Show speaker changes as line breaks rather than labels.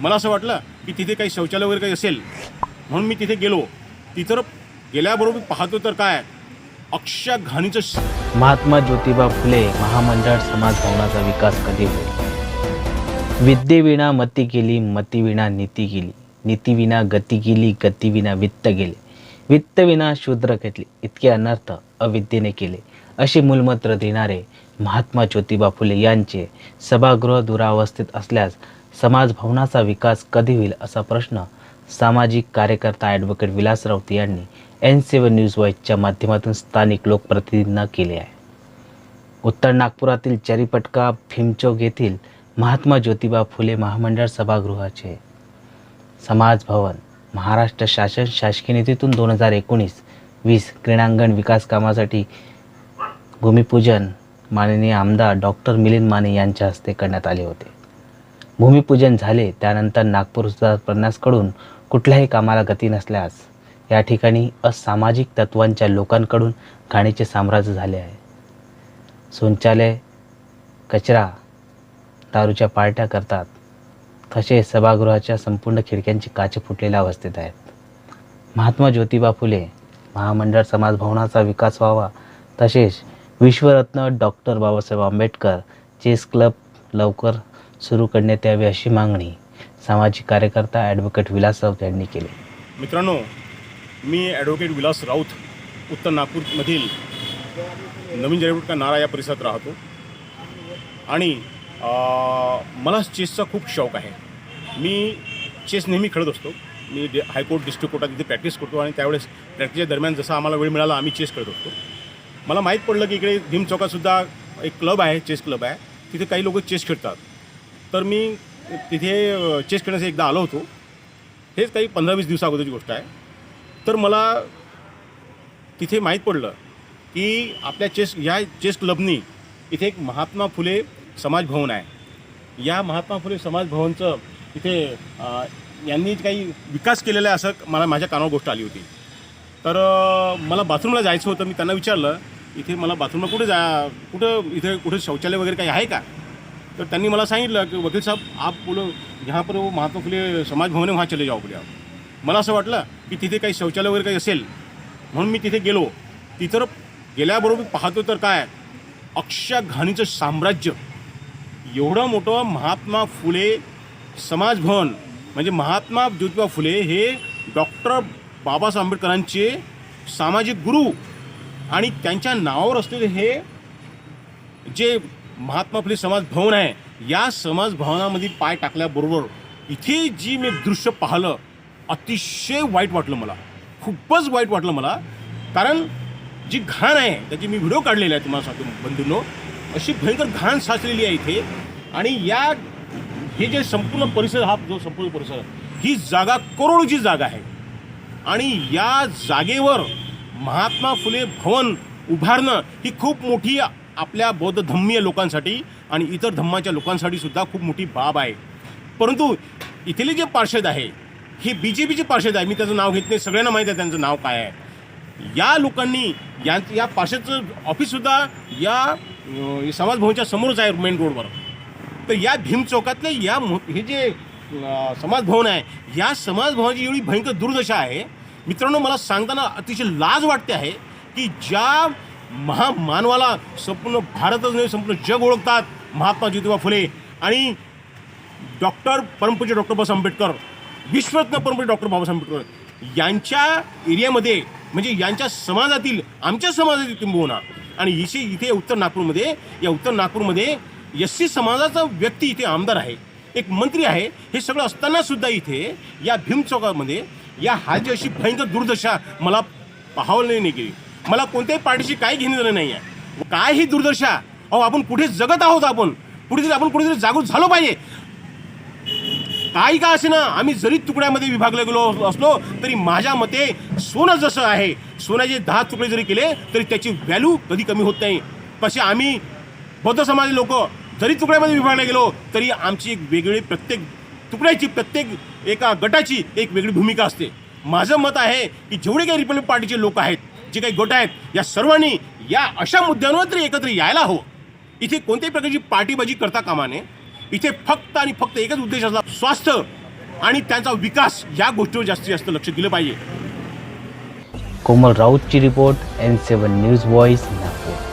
मला असं वाटलं की तिथे काही शौचालय वगैरे काही असेल. म्हणून मी तिथे गेलो. तिथं गेल्याबरोबर पाहतो तर काय अक्षा घाणीचं
महात्मा ज्योतिबा फुले महामंडळ समाज भवनाचा विकास कधी होईल? विद्येविना मती गेली मतीविना नीती गेली नीतीविना गती गेली गतीविना वित्त गेले वित्तविना शूद्र घेतले. इतके अनर्थ अविद्येने केले. असे मूलमत्र देणारे महात्मा ज्योतिबा फुले यांचे सभागृह दुरावस्थेत असल्यास समाज भवनाचा विकास कधी होईल असा प्रश्न सामाजिक कार्यकर्ता ॲडव्होकेट विलास राऊत यांनी एन सेवन न्यूज वाईजच्या माध्यमातून स्थानिक लोकप्रतिनिधींना केले आहे. उत्तर नागपुरातील चरीपटका भीमचौक येथील महात्मा ज्योतिबा फुले महामंडळ सभागृहाचे समाज भवन महाराष्ट्र शासन शासकीय निधीतून दोन हजार एकोणीस वीस क्रीडांगण विकास कामासाठी भूमिपूजन माननीय आमदार डॉक्टर मिलिंद माने यांच्या हस्ते करण्यात आले होते. भूमिपूजन झाले त्यानंतर नागपूर प्रन्यासकडून कुठल्याही कामाला गती नसल्यास या ठिकाणी असामाजिक तत्वांच्या लोकांकडून घाणीचे साम्राज्य झाले आहे. शौचालय कचरा दारूच्या पार्ट्या करतात. तसेच सभागृहाच्या संपूर्ण खिडक्यांची काचे फुटलेल्या अवस्थेत आहेत. महात्मा ज्योतिबा फुले महामंडळ समाज भवनाचा विकास व्हावा तसेच विश्वरत्न doctor Babasaheb Ambedkar chess club लवकर सुरू करण्यात यावी अशी मागणी सामाजिक कार्यकर्ता ॲडव्होकेट विलास राऊत यांनी केली.
मित्रांनो मी ॲडव्होकेट विलास राऊत उत्तर नागपूरमधील नवीन जयपूर नारा या परिसरात राहतो. आणि मला चेसचा खूप शौक आहे. मी चेस नेहमी खेळत असतो. मी डे हायकोर्ट डिस्ट्रिक्ट कोर्टात तिथे प्रॅक्टिस करतो आणि त्यावेळेस प्रॅक्टिसच्या दरम्यान जसा आम्हाला वेळ मिळाला आम्ही चेस खेळत असतो. मला माहीत पडलं की इकडे भीम चौकातसुद्धा एक क्लब आहे चेस क्लब आहे. तिथे काही लोक चेस खेळतात. तर मी तिथे चेस खेळण्यासाठी एकदा आलो होतो. हेच काही पंधरा वीस दिवसाअगोदरची गोष्ट आहे. तर मला तिथे माहीत पडलं की आपल्या चेस ह्या चेस क्लबनी इथे एक महात्मा फुले समाज भवन आहे. या महात्मा फुले समाज भवनचं इथे यांनी काही विकास केलेला आहे असं मला माझ्या कानावर गोष्ट आली होती. तर मला बाथरूमला जायचं होतं. मी त्यांना विचारलं इथे मला बाथरूमला कुठे जा कुठं इथे कुठे शौचालय वगैरे काही आहे का? तर त्यांनी मला सांगितलं की वकील साहब आप बोलो यहाँ पर वो महात्मा फुले समाज भवन है वहाँ चले जाओ बोले आप. मला असं वाटलं की तिथे काही शौचालय वगैरे काही असेल म्हणून मी तिथे गेलो. तिथं गेल्याबरोबर पाहतो तर काय? अक्षय घाणीचं साम्राज्य. एवढं मोठं महात्मा फुले समाज भवन म्हणजे महात्मा ज्योतिबा फुले हे डॉक्टर बाबासाहेब आंबेडकरांचे सामाजिक गुरु आणि त्यांच्या नावावर असलेले हे जे महात्मा फुले समाज भवन आहे. या समाज भवनामध्ये पाय टाकल्याबरोबर इथे जी मी दृश्य पाहिलं अतिशय वाईट वाटलं मला. खूपच वाईट वाटलं मला. कारण जी घाण आहे त्याची मी व्हिडिओ काढलेला आहे तुम्हाला सांगतो बंधूंनो. अशी भयंकर घाण साचलेली आहे इथे. आणि या हे जे संपूर्ण परिसर हा जो संपूर्ण परिसर ही जागा करोडोची जागा आहे. आणि या जागेवर महात्मा फुले भवन उभारणं ही खूप मोठी आपल्या बौद्ध धम्मीय लोकांसाठी आणि इतर धम्माच्या लोकांसाठी सुद्धा खूप मोठी बाब आहे. परंतु इथले जे पार्षद आहे हे बी जे पीचे पार्षद आहे मी त्याचं नाव घेत नाही सगळ्यांना माहीत आहे त्यांचं नाव काय आहे. या लोकांनी या या पार्षदचं ऑफिससुद्धा या समाजभवनच्या समोरच आहे मेन रोडवर तर या भीम चौकातले या हे जे समाजभवन आहे या समाज भवनाची एवढी भयंकर दुर्दशा आहे. मित्रांनो मला सांगताना अतिशय लाज वाटते आहे की ज्या महामानवाला संपूर्ण भारतच नाही संपूर्ण जग ओळखतात महात्मा ज्योतिबा फुले. आणि डॉक्टर परमपूज्य डॉक्टर बाबासाहेब आंबेडकर विश्वरत्न परमपूज्य डॉक्टर बाबासाहेब आंबेडकर यांच्या एरियामध्ये म्हणजे यांच्या समाजातील आमच्या समाजातील किंबहुना आणि इथे इथे उत्तर नागपूरमध्ये या उत्तर नागपूरमध्ये एस सी समाजाचा व्यक्ती इथे आमदार आहे. एक मंत्री आहे. हे सगळं असताना सुद्धा इथे या भीम चौकामध्ये या हाची अशी भयंकर दुर्दशा मला पाहावली नाही गेली. मला कोणत्याही पार्टीशी काही घेणं देणं नाही आहे काय ही दुर्दशा? अहो आपण कुठे जगत आहोत आपण? कुठेतरी आपण कुठेतरी जागृत झालो पाहिजे. काही का असे ना आम्ही जरी तुकड्यामध्ये विभागले गेलो असलो तरी माझ्या मते सोनं जसं आहे सोन्याचे दहा तुकडे जरी केले तरी त्याची व्हॅल्यू कधी कमी होत नाही. तसे आम्ही बौद्ध समाज लोक जरी तुकड्यामध्ये विभागले गेलो तरी आमची एक वेगळी प्रत्येक तुकड्याची प्रत्येक एका गटाची एक वेगळी भूमिका असते. माझं मत आहे की जेवढे काही रिपब्लिक पार्टीचे लोक आहेत जे काही गट आहेत या सर्वांनी या अशा मुद्द्यांवर तरी एकत्र यायला हवं. इथे कोणत्याही प्रकारची पार्टीबाजी करता कामा नये. इथे फक्त आणि फक्त एकच उद्देश असला स्वास्थ्य आणि त्यांचा विकास या गोष्टीवर जास्तीत जास्त लक्ष दिलं पाहिजे.
Komal राऊतची report N seven news voice Nagpur.